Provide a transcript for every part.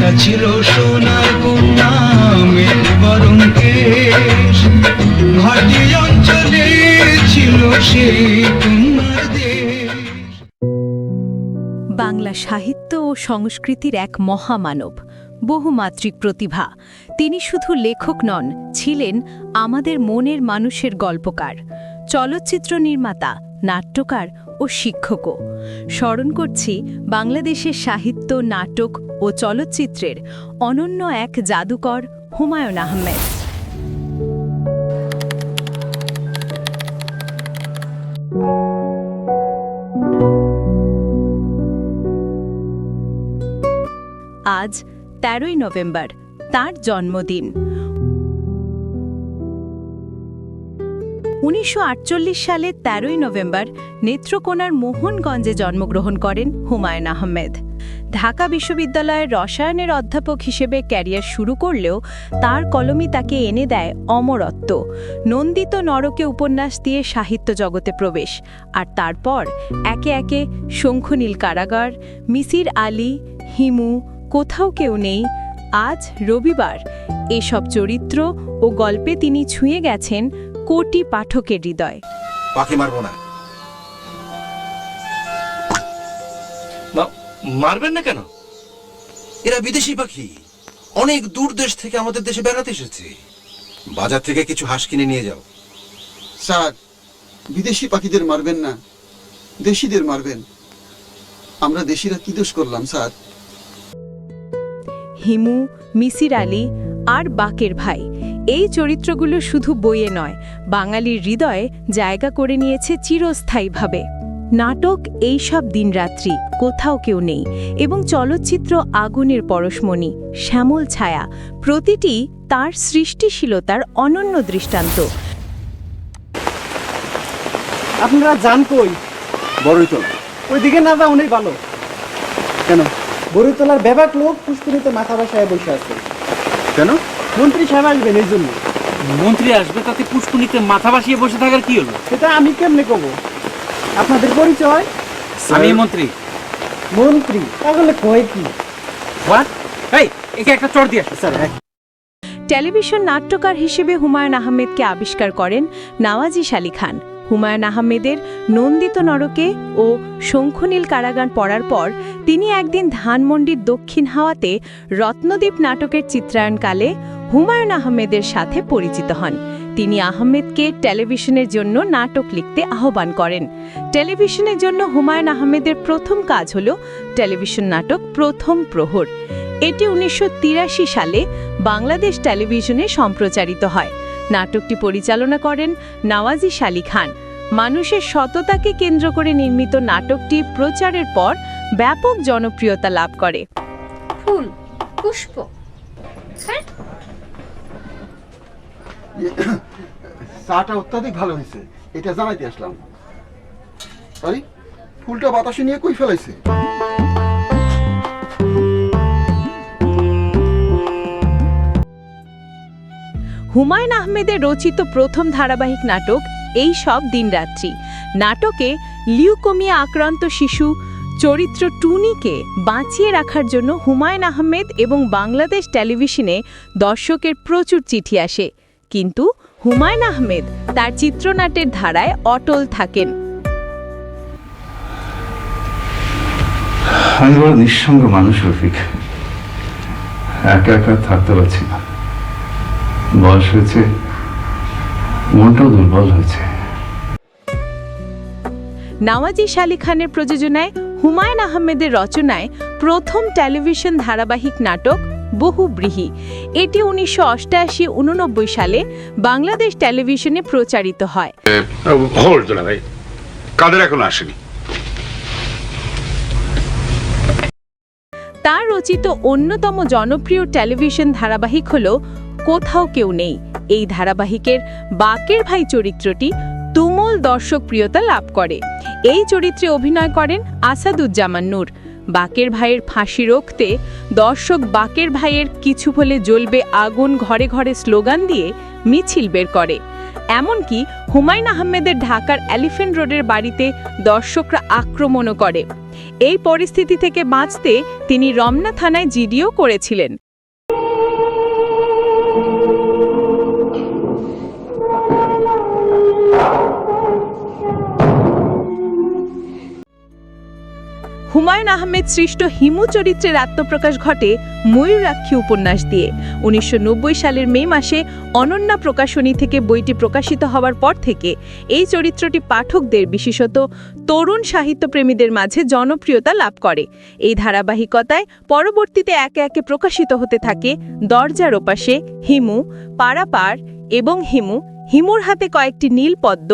তা ছিল সোনার ঘাটি অঞ্চলে ছিল বাংলা সাহিত্য ও সংস্কৃতির এক মহামানব, বহুমাত্রিক প্রতিভা। তিনি শুধু লেখক নন, ছিলেন আমাদের মনের মানুষের গল্পকার, চলচ্চিত্র নির্মাতা, নাট্যকার ও শিক্ষকও। স্মরণ করছি বাংলাদেশের সাহিত্য, নাটক ও চলচ্চিত্রের অনন্য এক জাদুকর হুমায়ুন আহমেদ। আজ তেরোই নভেম্বর, তার জন্মদিন। উনিশশো সালে তেরোই নভেম্বর নেত্রকোনার মোহনগঞ্জে জন্মগ্রহণ করেন হুমায়ুন আহমেদ। ঢাকা বিশ্ববিদ্যালয়ের রসায়নের অধ্যাপক হিসেবে ক্যারিয়ার শুরু করলেও তার কলমই তাকে এনে দেয় অমরত্ব। নন্দিত নরকে উপন্যাস দিয়ে সাহিত্য জগতে প্রবেশ, আর তারপর একে একে শঙ্খনীল কারাগার, মিসির আলী, হিমু, কোথাও কেউ নেই, আজ রবিবার এসব চরিত্র ও গল্পে তিনি ছুঁয়ে গেছেন কোটি পাঠকের হৃদয়। পাখি মারবো না। মারবেন না কেন? এরা বিদেশি পাখি। অনেক দূর দেশ থেকে আমাদের দেশে বেড়াতে এসেছে। বাজার থেকে কিছু হাঁস কিনে নিয়ে যাও। স্যার বিদেশি পাখিদের মারবেন না। দেশিদের মারবেন। আমরা দেশিরা কি দোষ করলাম স্যার? হিমু মিসির আলী আর বাকের ভাই এই চরিত্রগুলো শুধু বইয়ে নয় বাঙালির হৃদয়ে জায়গা করে নিয়েছে চিরস্থায়ীভাবে। নাটক এইসব দিনরাত্রি কোথাও কেউ নেই এবং চলচ্চিত্র আগুনের পরশমণি শ্যামল ছায়া প্রতিটি তার সৃষ্টিশীলতার অনন্য দৃষ্টান্ত। আপনারা যান কই? বড়ই তো ওইদিকে না যা উনি ভালো। কেন? বড়িতলার ব্যাপক লোক পুষ্করিতে মাথা বাসায় বসে আছে। কেন? মন্ত্রী সাহেব আসবেন এই জন্য। মন্ত্রী আসবে তাতে পুষ্কুনিতে মাথা বাসিয়ে বসে থাকার কি হলো? সেটা আমি কেমনে কব আপনাদের পরিচয়? আমি মন্ত্রী। মন্ত্রী? তাহলে কয় কি? হোয়াট এই একে একটা চড় দিয়ে আসো স্যার। টেলিভিশন নাট্যকার হিসেবে হুমায়ুন আহমেদকে আবিষ্কার করেন নওয়াজিস আলী খান। হুমায়ুন আহমেদের নন্দিত নরকে ও শঙ্খনীল কারাগান পড়ার পর তিনি একদিন ধানমন্ডির দক্ষিণ হাওয়াতে রত্নদ্বীপ নাটকের চিত্রায়নকালে হুমায়ুন আহমেদের সাথে পরিচিত হন। তিনি আহমেদকে টেলিভিশনের জন্য নাটক লিখতে আহ্বান করেন। টেলিভিশনের জন্য হুমায়ুন আহমেদের প্রথম কাজ হল টেলিভিশন নাটক প্রথম প্রহর। এটি উনিশশো তিরাশি সালে বাংলাদেশ টেলিভিশনে সম্প্রচারিত হয়। নাটকটি পরিচালনা করেন নওয়াজিস আলী খান। মানুষের সততাকে কেন্দ্র করে নির্মিত নাটকটি প্রচারের পর ব্যাপক জনপ্রিয়তা লাভ করে। ফুল, পুষ্প। হ্যাঁ? চাটা অত্যাধিক ভালো হয়েছে, এটা জানাইতে আসলাম। আরে ফুলটা বাতাসে নিয়ে কই ফেলাইছে? হুমায়ুন আহমেদের রচিত প্রথম ধারাবাহিক নাটক, এই সব দিনরাত্রি। নাটকে লিউকোমিয়া আক্রান্ত শিশু চরিত্র টুনিকে বাঁচিয়ে রাখার জন্য হুমায়ুন আহমেদ এবং বাংলাদেশ টেলিভিশনে দর্শকের প্রচুর চিঠি আসে। কিন্তু হুমায়ুন আহমেদ তার চিত্রনাট্যের ধারায় অটল থাকেন। আমি বড় নিঃসঙ্গ মানুষ রফিক। একা একা থাকতে পারছি না। বয়স হয়েছে মনটাও দুর্বল হয়েছে। নওয়াজিস আলী খানের প্রযোজনায় হুমায়ুন আহমেদের রচনায় প্রথম টেলিভিশন ধারাবাহিক নাটক বহুব্রীহি এটি উনিশশো অষ্টাশি উননব্বই সালে বাংলাদেশ টেলিভিশনে প্রচারিত হয়। হোল্ড ভাই। কাদের এখন আসেনি? তার রচিত অন্যতম জনপ্রিয় টেলিভিশন ধারাবাহিক হল কোথাও কেউ নেই। এই ধারাবাহিকের বাকের ভাই চরিত্রটি তুমুল দর্শক প্রিয়তা লাভ করে। এই চরিত্রে অভিনয় করেন আসাদুজ্জামান নূর। বাকের ভাইয়ের ফাঁসি রোখতে দর্শক বাকের ভাইয়ের কিছু হলে জ্বলবে আগুন ঘরে ঘরে স্লোগান দিয়ে মিছিল বের করে। এমনকি হুমায়ুন আহমেদের ঢাকার এলিফেন্ট রোডের বাড়িতে দর্শকরা আক্রমণও করে। এই পরিস্থিতি থেকে বাঁচতে তিনি রমনা থানায় জিডিও করেছিলেন। হুমায়ুন আহমেদ সৃষ্ট হিমু চরিত্রের আত্মপ্রকাশ ঘটে ময়ূরাক্ষী উপন্যাস দিয়ে। উনিশশো নব্বই সালের মে মাসে অনন্যা প্রকাশনী থেকে বইটি প্রকাশিত হওয়ার পর থেকে এই চরিত্রটি পাঠকদের, বিশেষত তরুণ সাহিত্যপ্রেমীদের মাঝে জনপ্রিয়তা লাভ করে। এই ধারাবাহিকতায় পরবর্তীতে একে একে প্রকাশিত হতে থাকে দরজার ওপাশে হিমু, পারাপার এবং হিমু, হিমুর হাতে কয়েকটি নীল পদ্ম,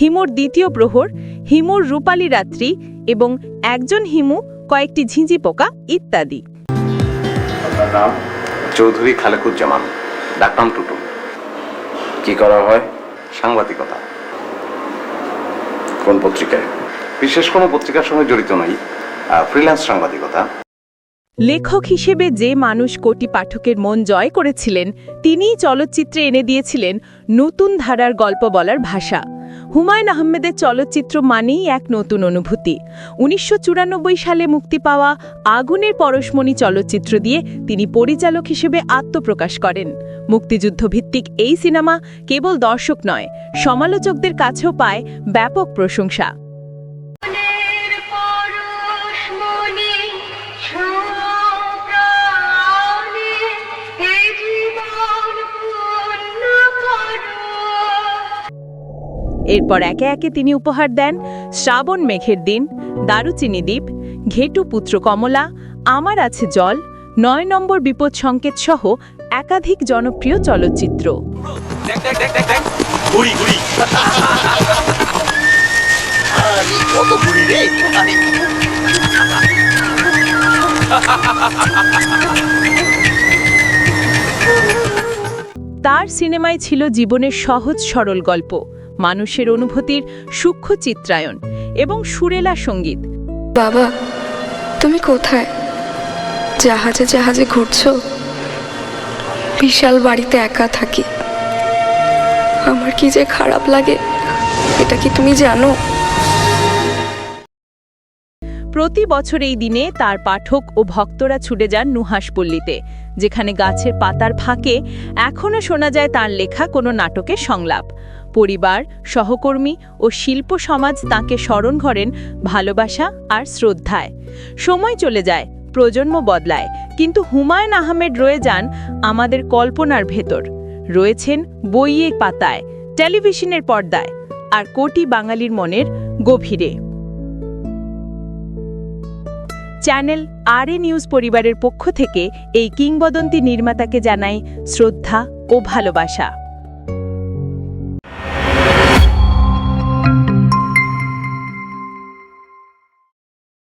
হিমুর দ্বিতীয় প্রহর, হিমুর রূপালী রাত্রি এবং একজন হিমু কয়েকটি ঝিঁঝি পোকা ইত্যাদি। নাম? চৌধুরী খালেকুজ্জামান ডাকনাম টুটু। কি করা হয়? সাংবাদিকতা। কোন পত্রিকায়? বিশেষ কোনো পত্রিকার সঙ্গে জড়িত নই। ফ্রিল্যান্স সাংবাদিকতা। লেখক হিসেবে যে মানুষ কোটি পাঠকের মন জয় করেছিলেন তিনিই চলচ্চিত্রে এনে দিয়েছিলেন নতুন ধারার গল্প বলার ভাষা। হুমায়ুন আহমেদের চলচ্চিত্র মানেই এক নতুন অনুভূতি। উনিশশো চুরানব্বই সালে মুক্তি পাওয়া আগুনের পরশমণি চলচ্চিত্র দিয়ে তিনি পরিচালক হিসেবে আত্মপ্রকাশ করেন। মুক্তিযুদ্ধভিত্তিক এই সিনেমা কেবল দর্শক নয়, সমালোচকদের কাছেও পায় ব্যাপক প্রশংসা। এরপর একে একে তিনি উপহার দেন শ্রাবণ মেঘের দিন, দারুচিনি দ্বীপ, ঘেটু পুত্র কমলা, আমার আছে জল, নয় নম্বর বিপদ সংকেত সহ একাধিক জনপ্রিয় চলচ্চিত্র। তার সিনেমায় ছিল জীবনের সহজ সরল গল্প। মানুষের অনুভূতির সূক্ষ্ম চিত্রায়ন এবং সুরেলা সংগীত। বাবা তুমি কোথায়? জাহাজে জাহাজে ঘুরছো? বিশাল বাড়িতে একা থাকি। আমার কি যে খারাপ লাগে এটা কি তুমি জানো? প্রতি বছর এই দিনে তার পাঠক ও ভক্তরা ছুটে যান নুহাসপল্লীতে যেখানে গাছের পাতার ফাঁকে এখনও শোনা যায় তার লেখা কোনো নাটকের সংলাপ। পরিবার, সহকর্মী ও শিল্প সমাজ তাঁকে স্মরণ করেন ভালোবাসা আর শ্রদ্ধায়। সময় চলে যায়, প্রজন্ম বদলায়, কিন্তু হুমায়ুন আহমেদ রয়ে যান আমাদের কল্পনার ভেতর। রয়েছেন বইয়ের পাতায়, টেলিভিশনের পর্দায়, আর কোটি বাঙালির মনের গভীরে। চ্যানেল আর এ নিউজ পরিবারের পক্ষ থেকে এই কিংবদন্তি নির্মাতাকে জানাই শ্রদ্ধা ও ভালোবাসা।